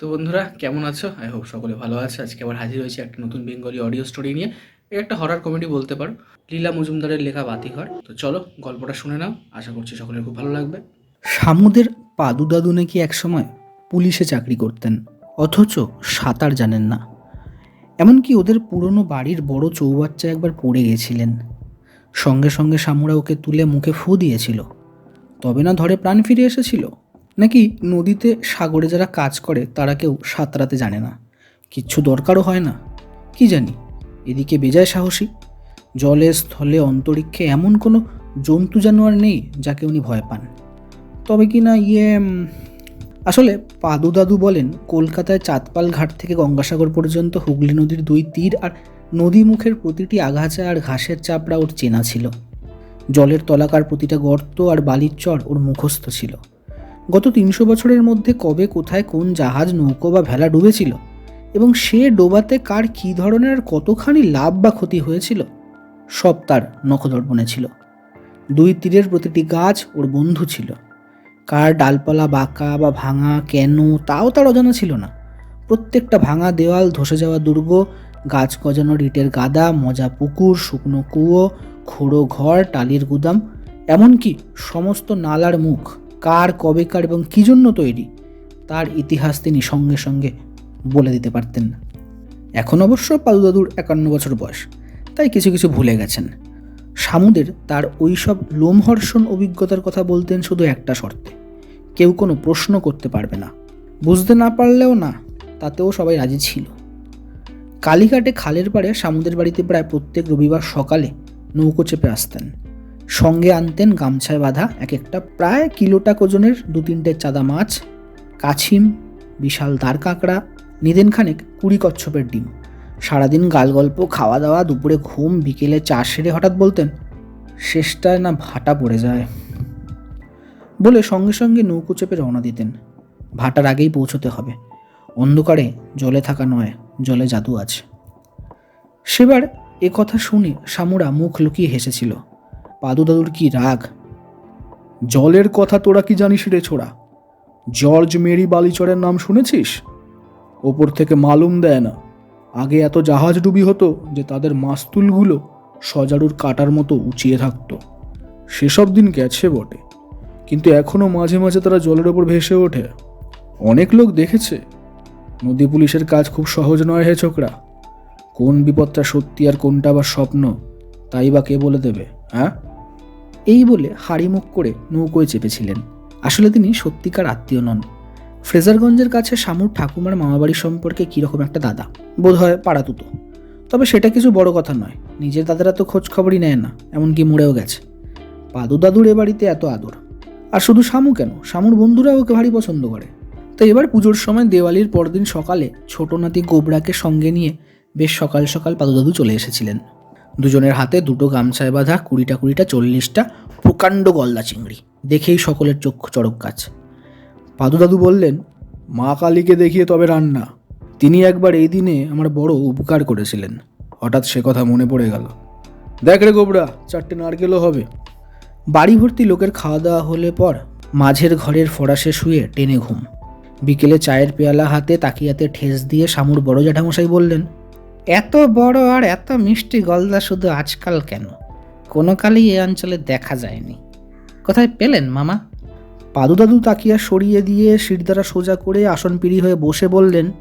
তো বন্ধুরা, কেমন আছো? আই হোপ সকলে ভালো আছে। আজকে আবার হাজির হয়েছে একটা নতুন বেঙ্গলি অডিও স্টোরি নিয়ে। এই একটা হরার কমেডি বলতে পারো। লীলা মজুমদারের লেখা বাতিঘর তো চলো, গল্পটা শুনে নাও। আশা করছি সকলের খুব ভালো লাগবে। শামুদের পাদু দাদু নাকি একসময় পুলিশে চাকরি করতেন, অথচ সাঁতার জানেন না। এমনকি ওদের পুরনো বাড়ির বড় চৌবাচ্চা একবার পড়ে গেছিলেন। সঙ্গে সঙ্গে শামুরা ওকে তুলে মুখে ফু দিয়েছিল। তবে না ধরে প্রাণ ফিরে এসেছিল। নাকি নদীতে সাগরে যারা কাজ করে, তারা কেউ সাঁতরাতে জানে না? কিচ্ছু দরকারও হয় না? কি জানি? এদিকে বেজায় সাহসী। জলে, স্থলে, অন্তরিক্ষে এমন কোনো জন্তু জানোয়ার নেই যাকে উনি ভয় পান। তবে কি না ইয়ে আসলে পাদু দাদু বলেন, কলকাতায় চাঁদপাল ঘাট থেকে গঙ্গাসাগর পর্যন্ত হুগলি নদীর দুই তীর আর নদী মুখের প্রতিটি আগাছা আর ঘাসের চাপড়া ওর চেনা ছিল। জলের তলাকার প্রতিটা গর্ত আর বালির চর ওর মুখস্থ ছিল। গত তিনশো বছরের মধ্যে কবে, কোথায়, কোন জাহাজ, নৌকো বা ভেলা ডুবেছিল? এবং সে ডোবাতে কার কী ধরনের আর কতখানি লাভ বা ক্ষতি হয়েছিল? সব তার নখদর্পণে ছিল। দুই তীরের প্রতিটি গাছ ওর বন্ধু ছিল। কার ডালপালা বাঁকা বা ভাঙা কেন, তাও তার অজানা ছিল না। প্রত্যেকটা ভাঙা দেওয়াল, ধসে যাওয়া দুর্গ, গাছ গজানো ইটের গাদা, মজা পুকুর, শুকনো কুয়ো, খোড়ো ঘর, টালির গুদাম, এমনকি সমস্ত নালার মুখ। কার কবেকার এবং কী জন্য তৈরি, তার ইতিহাস তিনি সঙ্গে সঙ্গে বলে দিতে পারতেন না। এখন অবশ্য পাদু দাদুর একান্ন বছর বয়স, তাই কিছু কিছু ভুলে গেছেন। সামুদের তার ওইসব লোমহর্ষণ অভিজ্ঞতার কথা বলতেন শুধু একটা শর্তে, কেউ কোনো প্রশ্ন করতে পারবে না। বুঝতে না পারলেও না, তাতেও সবাই রাজি ছিল। কালীঘাটে খালের পাড়ে সামুদের বাড়িতে প্রায় প্রত্যেক রবিবার সকালে নৌকো চেপে আসতেন। সঙ্গে আনতেন গামছায় বাঁধা এক একটা, প্রায় কিলোটা ওজনের দু তিনটে চাদা মাছ, কাছিম, বিশাল দাঁড় কাঁকড়া, নিদেন খানেক কুড়ি কচ্ছপের ডিম। সারাদিন গাল গল্প খাওয়া দাওয়া দুপুরে ঘুম, বিকেলে চা সেরে হঠাৎ বলতেন, শেষটায় না ভাটা পড়ে যায়। বলে সঙ্গে সঙ্গে নৌকো চেপে রওনা দিতেন। ভাটার আগেই পৌঁছতে হবে। অন্ধকারে জলে থাকা নয়, জলে জাদু আছে। সেবার এ কথা শুনে শামুরা মুখ লুকিয়ে হেসেছিল। পাদু দাদুর কি রাগ? জলের কথা তোরা কি জানিস রে ছোড়া? জর্জ মেরি বালিচরের নাম শুনেছিস? ওপর থেকে মালুম দেয় না। আগে এত জাহাজ ডুবি হতো যে তাদের মাস্তুলগুলো সজারুর কাটার মতো উঁচিয়ে থাকতো। সেসব দিন গেছে বটে। কিন্তু এখনও মাঝে মাঝে তারা জলের ওপর ভেসে ওঠে। অনেক লোক দেখেছে। নদী পুলিশের কাজ খুব সহজ নয় হে ছোকরা। কোন বিপদটা সত্যি আর কোনটা আবার স্বপ্ন, তাই বা কে বলে দেবে হ্যাঁ? এই বলে হাড়ি মুখ করে নৌকোয় চেপেছিলেন। আসলে তিনি সত্যিকার আত্মীয় নন। ফ্রেজারগঞ্জের কাছে শামুর ঠাকুমার মামাবাড়ি সম্পর্কে কীরকম একটা দাদা? বোধ হয় পাড়াতুতো তবে সেটা কিছু বড় কথা নয়। নিজের দাদারা তো খোঁজ খবরই নেয় না, এমনকি মরেও গেছে। পাদু দাদুর এ বাড়িতে এত আদর। আর শুধু শামু কেন? শামুর বন্ধুরা ওকে ভারী পছন্দ করে। তো এবার পুজোর সময় দেওয়ালির পরদিন সকালে ছোট নাতি গোবরাকে সঙ্গে নিয়ে বেশ সকাল সকাল পাদু দাদু চলে এসেছিলেন। দুজনের হাতে দুটো গামছায় বাঁধা কুড়িটা কুড়িটা চল্লিশটা প্রকাণ্ড গলদা চিংড়ি। দেখেই সকলের চক্ষু চড়ক গাছ পাদু দাদু বললেন, মা কালীকে দেখিয়ে তবে রান্না। তিনি একবার এই দিনে আমার বড় উপকার করেছিলেন। হঠাৎ সে কথা মনে পড়ে গেল। দেখ রে গোবরা, চারটে নারকেলও হবে। বাড়ি ভর্তি লোকের খাওয়া দাওয়া হলে পর মাঝের ঘরের ফরাসে শুয়ে টেনে ঘুম। বিকেলে চায়ের পেয়ালা হাতে তাকিয়াতে ঠেস দিয়ে শামুর বড় জ্যাঠামশাই বললেন এত বড় আর এত মিষ্টি গলদা শুধু আজকাল কেন? কোনো কালেই এ অঞ্চলে দেখা যায়নি। কোথায় পেলেন, মামা? পাদু দাদু তাকিয়া সরিয়ে দিয়ে শিরদারা সোজা করে আসন পিড়ি হয়ে বসে বললেন,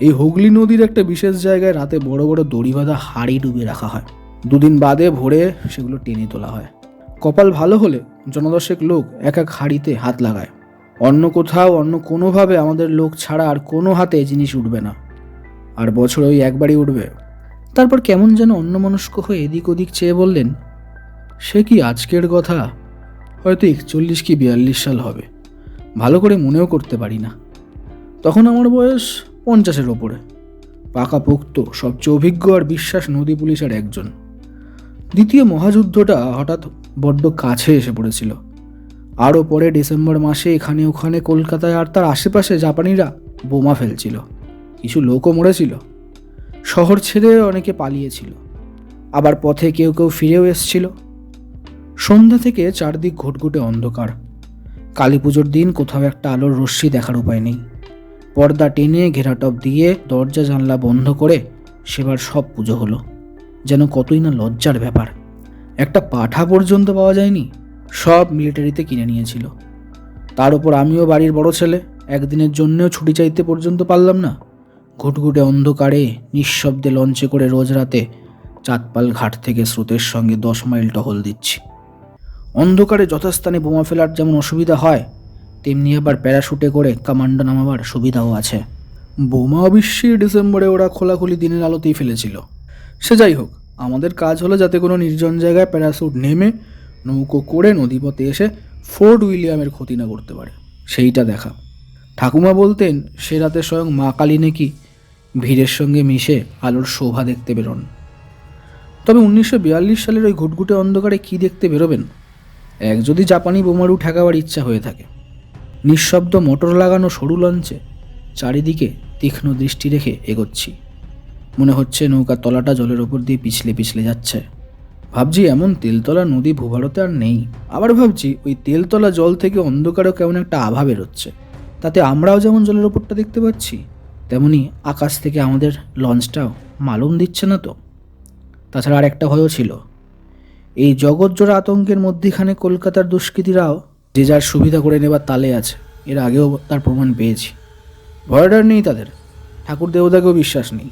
এই হুগলি নদীর একটা বিশেষ জায়গায় রাতে বড় বড় দড়ি বাঁধা হাড়ি ডুবিয়ে রাখা হয়। দুদিন বাদে ভোরে সেগুলো টেনে তোলা হয়। কপাল ভালো হলে জনদশেক লোক এক এক হাড়িতে হাত লাগায়। অন্য কোথাও অন্য কোনোভাবে আমাদের লোক ছাড়া আর কোনো হাতে জিনিস উঠবে না। আর বছর ওই একবারই উঠবে। তারপর কেমন যেন অন্যমনস্ক হয়ে এদিক ওদিক চেয়ে বললেন, সে কি আজকের কথা? হয়তো একচল্লিশ কি বিয়াল্লিশ সাল হবে। ভালো করে মনেও করতে পারি না। তখন আমার বয়স পঞ্চাশের ওপরে। পাকা পোক্ত সবচেয়ে অভিজ্ঞ আর বিশ্বাস নদী পুলিশের একজন। দ্বিতীয় মহাযুদ্ধটা হঠাৎ বড্ড কাছে এসে পড়েছিল। আরও পরে ডিসেম্বর মাসে এখানে ওখানে কলকাতায় আর তার আশেপাশে জাপানিরা বোমা ফেলছিল। কিছু লোকও মরেছিল। শহর ছেড়ে অনেকে পালিয়েছিল। আবার পথে কেউ কেউ ফিরেও এসছিল। সন্ধ্যা থেকে চারদিক ঘুটঘুটে অন্ধকার। কালী পুজোর দিন কোথাও একটা আলোর রশ্মি দেখার উপায় নেই। পর্দা টেনে ঘেরাটপ দিয়ে দরজা জানলা বন্ধ করে সেবার সব পুজো হলো। যেন কতই না লজ্জার ব্যাপার। একটা পাঠা পর্যন্ত পাওয়া যায়নি। সব মিলিটারিতে কিনে নিয়েছিল। তার উপর আমিও বাড়ির বড় ছেলে। একদিনের জন্যেও ছুটি চাইতে পর্যন্ত পারলাম না। ঘুটঘুটে অন্ধকারে নিঃশব্দে লঞ্চে করে রোজ রাতে চাঁদপাল ঘাট থেকে স্রোতের সঙ্গে দশ মাইল টহল দিচ্ছি। অন্ধকারে যথাস্থানে বোমা ফেলার যেমন অসুবিধা হয়, তেমনি আবার প্যারাশুটে করে কামান্ডো নামাবার সুবিধাও আছে। বোমা অবশ্যই ডিসেম্বরে ওরা খোলাখুলি দিনের আলোতেই ফেলেছিল। সে যাই হোক, আমাদের কাজ হলো যাতে কোনো নির্জন জায়গায় প্যারাসুট নেমে নৌকো করে নদীপথে এসে ফোর্ট উইলিয়ামের ক্ষতি না করতে পারে। সেইটা দেখা। ঠাকুমা বলতেন, সে রাতে স্বয়ং মা কালী নাকি ভিড়ের সঙ্গে মিশে আলোর শোভা দেখতে বেরোন। তবে উনিশশো বিয়াল্লিশ সালের ওই ঘুটঘুটে অন্ধকারে কি দেখতে বেরোবেন? এক যদি জাপানি বোমারু ঠেকাবার ইচ্ছা হয়ে থাকে। নিঃশব্দ মোটর লাগানো সরু লঞ্চে চারিদিকে তীক্ষ্ণ দৃষ্টি রেখে এগোচ্ছি। মনে হচ্ছে নৌকার তলাটা জলের ওপর দিয়ে পিছলে পিছলে যাচ্ছে। ভাবছি এমন তেলতলা নদী ভূভারতে আর নেই। আবার ভাবছি ওই তেলতলা জল থেকে অন্ধকারও কেমন একটা আভা বেরোচ্ছে। তাতে আমরাও যেমন জলের ওপরটা দেখতে পাচ্ছি তেমনি আকাশ থেকে আমাদের লঞ্চটাও মালুম দিচ্ছে না তো। তাছাড়া আর একটা ভয়ও ছিল। এই জগৎজোড়া আতঙ্কের মধ্যেখানে কলকাতার দুষ্কৃতীরাও যে যার সুবিধা করে নেবার তালে আছে, এর আগেও তার প্রমাণ পেয়েছি। ভয়ডার নেই তাদের। ঠাকুর দেবতাকেও বিশ্বাস নেই।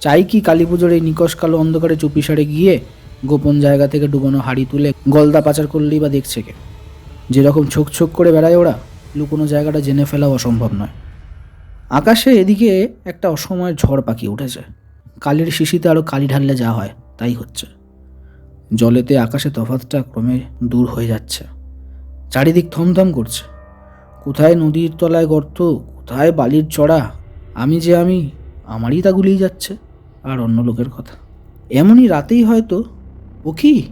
চাই কি কালী পুজোর এই নিকশ কালো অন্ধকারে চুপিসারে গিয়ে গোপন জায়গা থেকে ডুবানো হাড়ি তুলে গলদা পাচার করলেই বা দেখছে কে। যেরকম ছোক ছোক করে বেড়ায় ওরা, লুকোনো জায়গাটা জেনে ফেলাও অসম্ভব নয়। আকাশে এদিকে একটা অসময়ের ঝড় পাকিয়ে উঠেছে। কালির শিশিতে আরও কালি ঢাললে যা হয়, তাই হচ্ছে। জলেতে আকাশে তফাতটা ক্রমে দূর হয়ে যাচ্ছে। চারিদিক থমথম করছে। কোথায় নদীর তলায় গর্ত, কোথায় বালির চড়া? আমি যে আমি, আমারই তা গুলিয়ে যাচ্ছে, আর অন্য লোকের কথা। এমনই রাতেই হয়তো ও কি?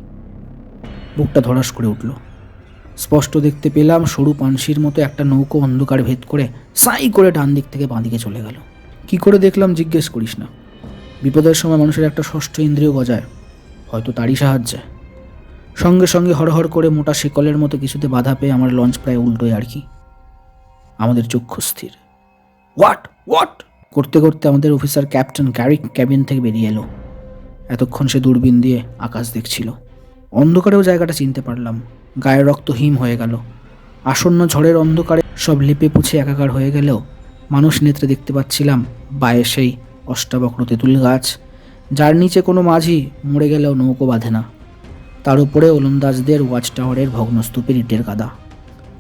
বুকটা ধরাস করে উঠল। স্পষ্ট দেখতে পেলাম সরু পানসির মতো একটা নৌকো অন্ধকার ভেদ করে সাই করে ডান দিক থেকে বাঁ দিকে চলে গেল। কি করে দেখলাম জিজ্ঞেস করিস না। বিপদের সময় মানুষের একটা ষষ্ঠ ইন্দ্রিয় গজায়, হয়তো তারই সাহায্যে। সঙ্গে সঙ্গে হরহর করে মোটা শিকলের মতো কিছুতে বাধা পেয়ে আমার লঞ্চ প্রায় উল্টোয় আর কি। আমাদের চক্ষু স্থির। হোয়াট? হোয়াট? করতে করতে আমাদের অফিসার ক্যাপ্টেন গ্যারিক ক্যাবিন থেকে বেরিয়ে এলো। এতক্ষণ সে দূরবীন দিয়ে আকাশ দেখছিল। অন্ধকারেও জায়গাটা চিনতে পারলাম। গায়ের রক্ত হিম হয়ে গেল। আসন্ন ঝড়ের অন্ধকারে সব লেপে পুছে একাকার হয়ে গেলেও মানুষ নেত্রে দেখতে পাচ্ছিলাম বায়ে সেই অষ্টাবক্র তেঁতুল গাছ। যার নিচে কোনো মাঝি মরে গেলেও নৌকো বাঁধে না। তার উপরে ওলন্দাজদের ওয়াচ টাওয়ারের ভগ্নস্তূপের ইটের কাদা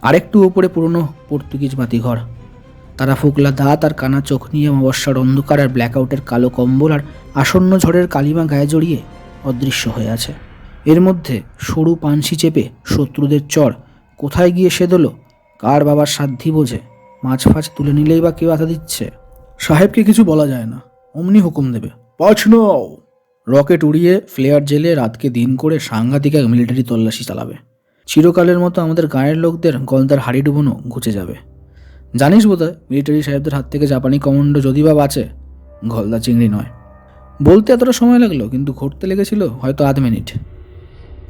আরেকটু উপরে পুরনো পর্তুগিজ বাতিঘর। তারা ফুকলা দাঁত আর কানা চোখ নিয়ে অমাবস্যার অন্ধকার আর ব্ল্যাকআউটের কালো কম্বল আর আসন্ন ঝড়ের কালিমা গায়ে জড়িয়ে অদৃশ্য হয়ে আছে। এর মধ্যে সরু পানসি চেপে শত্রুদের চর কোথায় গিয়ে সেদল কার বাবার সাধ্যি বোঝে মাছ ফাছ তুলে নিলেই বা কে বাধা দিচ্ছে? সাহেবকে কিছু বলা যায় না অমনি হুকুম দেবে। পাঁচ নাও। রকেট উড়িয়ে ফ্লেয়ার জেলে রাতকে দিন করে সাংঘাতিক এক মিলিটারি তল্লাশি চালাবে। চিরকালের মতো আমাদের গায়ের লোকদের গলদার হাড়ি ডুবোনো ঘুচে যাবে। জানিস বোধহয় মিলিটারি সাহেবদের হাত থেকে জাপানি কমান্ডো যদি বা বাঁচে গলদা চিংড়ি নয়। বলতে এতটা সময় লাগল কিন্তু ঘটতে লেগেছিল হয়তো আধ মিনিট।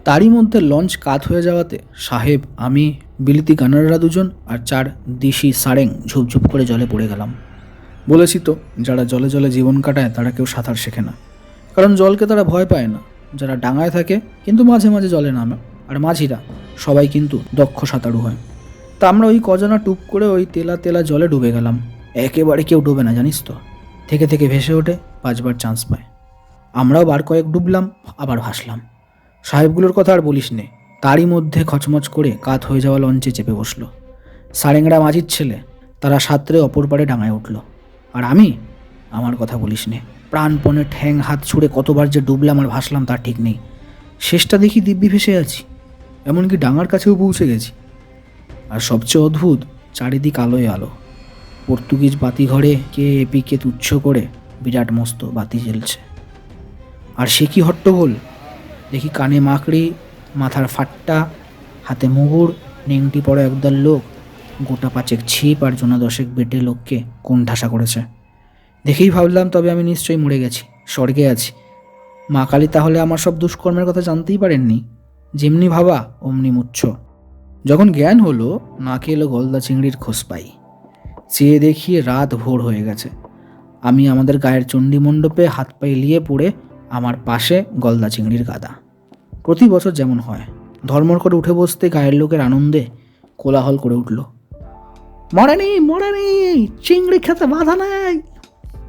তারই মধ্যে লঞ্চ কাত হয়ে যাওয়াতে সাহেব, আমি, বিলিতি গানাররা দুজন আর চার দিশি সারেং ঝুপঝুপ করে জলে পড়ে গেলাম। বলেছি তো, যারা জলে জলে জীবন কাটায় তারা কেউ সাঁতার শেখে না। কারণ জলকে তারা ভয় পায় না। যারা ডাঙায় থাকে, কিন্তু মাঝে মাঝে জলে নামে। আর মাঝিরা, সবাই কিন্তু দক্ষ সাঁতারু হয়। তা আমরা ওই কজনা টুপ করে ওই তেলা তেলা জলে ডুবে গেলাম। একেবারে কেউ ডুবে না, জানিস তো। থেকে থেকে ভেসে ওঠে, পাঁচবার চান্স পায়। আমরাও বার কয়েক ডুবলাম, আবার ভাসলাম। সাহেবগুলোর কথা আর বলিস নে। তারই মধ্যে খচমচ করে কাত হয়ে যাওয়া লঞ্চে চেপে বসল। সারেংরা মাঝির ছেলে, তারা সাঁতরে অপর পারে ডাঙায় উঠল। আর আমি? আমার কথা বলিস নে। প্রাণপণে ঠ্যাং হাত ছুঁড়ে কতবার যে ডুবলাম আর ভাসলাম তার ঠিক নেই। শেষটা দেখি দিব্যি ভেসে আছি। এমনকি ডাঙার কাছেও পৌঁছে গেছি। আর সবচেয়ে অদ্ভুত, চারিদিক আলোয় আলো। পর্তুগিজ বাতিঘরে কে এপিকে তুচ্ছ করে বিরাট মস্ত বাতি জ্বলছে। আর সে কি হট্টগোল? দেখি কানে মাকড়ি, মাথার ফাট্টা, হাতে মুগুর নেংটি পড়া একদল লোক, গোটা পাঁচেক ছিপ আর জোনা দশেক বেটে লোককে কোন ঠাসা করেছে। দেখেই ভাবলাম তবে আমি নিশ্চয়ই মরে গেছি, স্বর্গে আছি। মা কালী তাহলে আমার সব দুষ্কর্মের কথা জানতেই পারেননি? যেমনি ভাবা, অমনি মুচ্ছ। যখন জ্ঞান হলো, নাকে এলো গলদা চিংড়ির খোঁজ পাই। চেয়ে দেখি রাত ভোর হয়ে গেছে। আমি আমাদের গায়ের চণ্ডী মণ্ডপে হাত পায়ে লিয়ে পড়ে আমার পাশে গলদা চিংড়ির গাদা। প্রতি বছর যেমন হয়, ধর্মর করে উঠে বসতে গায়ের লোকের আনন্দে কোলাহল করে উঠল। মরেনি মরেনি চিংড়ি খেতে বাধা নেই।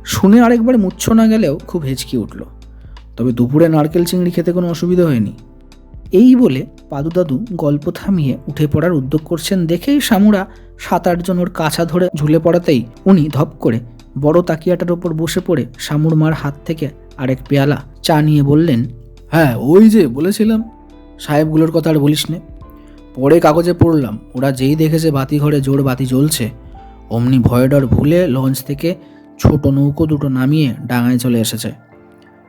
শুনে আরেকবার মুচ্ছ না গেলেও খুব হেঁচকি উঠল। তবে দুপুরে নারকেল চিংড়ি খেতে কোনো অসুবিধা হয়নি। এই বলে পাদু দাদু গল্প থামিয়ে উঠে পড়ার উদ্যোগ করছেন দেখেই শামুরা সাত আটজন ওর কাছা ধরে ঝুলে পড়াতেই উনি ধপ করে বড় তাকিয়াটার ওপর বসে পড়ে শামুর মার হাত থেকে আরেক পেয়ালা চা নিয়ে বললেন হ্যাঁ ওই যে বলেছিলাম। সাহেবগুলোর কথা আর বলিস নে। পরে কাগজে পড়লাম, ওরা যেই দেখেছে বাতি ঘরে জোর বাতি জ্বলছে, অমনি ভয় ডর ভুলে লঞ্চ থেকে ছোট নৌকো দুটো নামিয়ে ডাঙায় চলে এসেছে।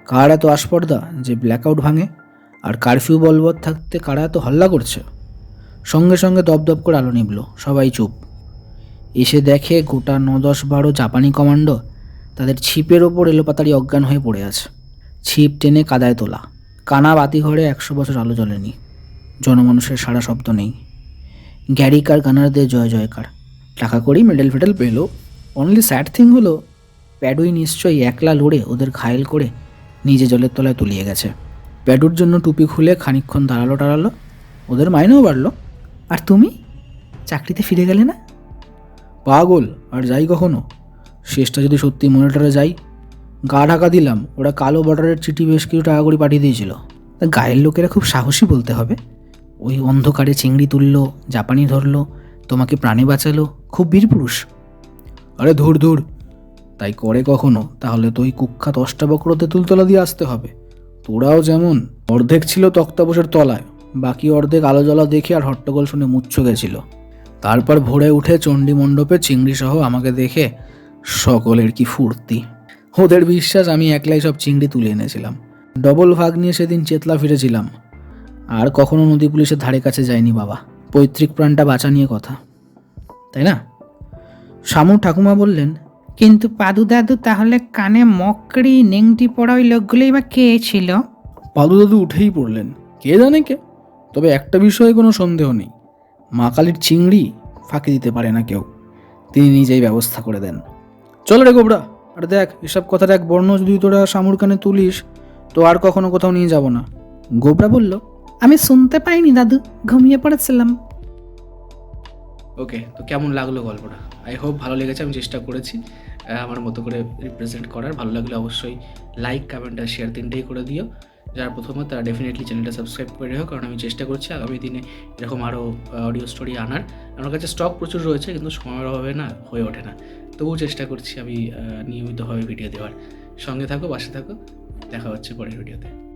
কার এত আস্পর্দা যে ব্ল্যাকআউট ভাঙে, আর কারফিউ বলবৎ থাকতে কারা এত হল্লা করছে? সঙ্গে সঙ্গে দপদপ করে আলো নিবল সবাই চুপ। এসে দেখে গোটা ন দশ বারো জাপানি কমান্ডো তাদের ছিপের ওপর এলোপাতাড়ি অজ্ঞান হয়ে পড়ে আছে। ছিপ টেনে কাদায় তোলা। কানা বাতিঘরে একশো বছর আলো জ্বলেনি। জনমানুষের সারা শব্দ নেই। গ্যারিকার গানারদের জয় জয়কার। টাকা করেই মেডেল ফেডেল পেল। অনলি স্যাড থিং হলো, প্যাডুই নিশ্চয়ই একলা লড়ে ওদের ঘায়েল করে নিজে জলের তলায় তলিয়ে গেছে। প্যাডুর জন্য টুপি খুলে খানিকক্ষণ দাঁড়াল টাড়ালো। ওদের মাইনেও বাড়লো। আর তুমি? চাকরিতে ফিরে গেলে না? পাগল, আর যাই কখনো। শেষটা যদি সত্যি মনিটরে যাই গা ঢাকা দিলাম, ওরা কালো বর্ডারের চিঠি বেশ কিছু টাকা করে পাঠিয়ে দিয়েছিল। তা গায়ের লোকেরা খুব সাহসী বলতে হবে। ওই অন্ধকারে চিংড়ি তুললো, জাপানি ধরলো, তোমাকে প্রাণে বাঁচালো, খুব বীরপুরুষ আরে ধুর ধুর। তাই করে কখনো? তাহলে তো ওই কুখ্যাত অষ্টাবক্র তুলতলা দিয়ে আসতে হবে। তোরাও যেমন, অর্ধেক ছিল তক্তাপোষের তলায়, বাকি অর্ধেক আলো জ্বলা দেখে আর হট্টগোল শুনে মুচ্ছ গেছিল। তারপর ভোরে উঠে চণ্ডী মণ্ডপে চিংড়ি সহ আমাকে দেখে সকলের কি ফুর্তি? ওদের বিশ্বাস আমি একলাই সব চিংড়ি তুলে এনেছিলাম। ডবল ভাগ নিয়ে সেদিন চেতলা ফিরেছিলাম। আর কখনো নদী পুলিশের ধারে কাছে যায়নি বাবা। পৈতৃক প্রাণটা বাঁচা নিয়ে কথা। তাই না? শামু ঠাকুমা বললেন, কিন্তু পাদু দাদু তাহলে কানে মকড়ি নেংটি পড়া ওই লোকগুলোই বা কে ছিল? পাদু দাদু উঠেই পড়লেন। কে জানে কে? তবে একটা বিষয়ে কোনো সন্দেহ নেই। মা কালীর চিংড়ি ফাঁকি দিতে পারে না কেউ। তিনি নিজেই ব্যবস্থা করে দেন। চল রে গোবরা, আর দেখ, এসব কথার এক বর্ণ যদি তোরা শামুর কানে তুলিস, তো আর কখনো কোথাও নিয়ে যাব না। গোবরা বলল, আমি শুনতে পাইনি দাদু, ঘুমিয়ে পড়েছিলাম। ওকে, তো কেমন লাগল গল্পটা? আই হোপ ভালো লেগেছে, আমি চেষ্টা করেছি আমার মতো করে রিপ্রেজেন্ট করার। ভালো লাগলে অবশ্যই লাইক কমেন্ট আর শেয়ার তিনটেই করে দিও। যারা প্রথমে তারা ডেফিনেটলি চ্যানেলটা সাবস্ক্রাইব করে রেখো, কারণ আমি চেষ্টা করছি আগামী দিনে এরকম আরও অডিও স্টোরি আনার। আমার কাছে স্টক প্রচুর রয়েছে, কিন্তু সময়ের অভাবে না, হয়ে ওঠে না। তবুও চেষ্টা করছি আমি নিয়মিতভাবে ভিডিও দেওয়ার। সঙ্গে থাকো বাসে থাকো। দেখা হচ্ছে পরের ভিডিওতে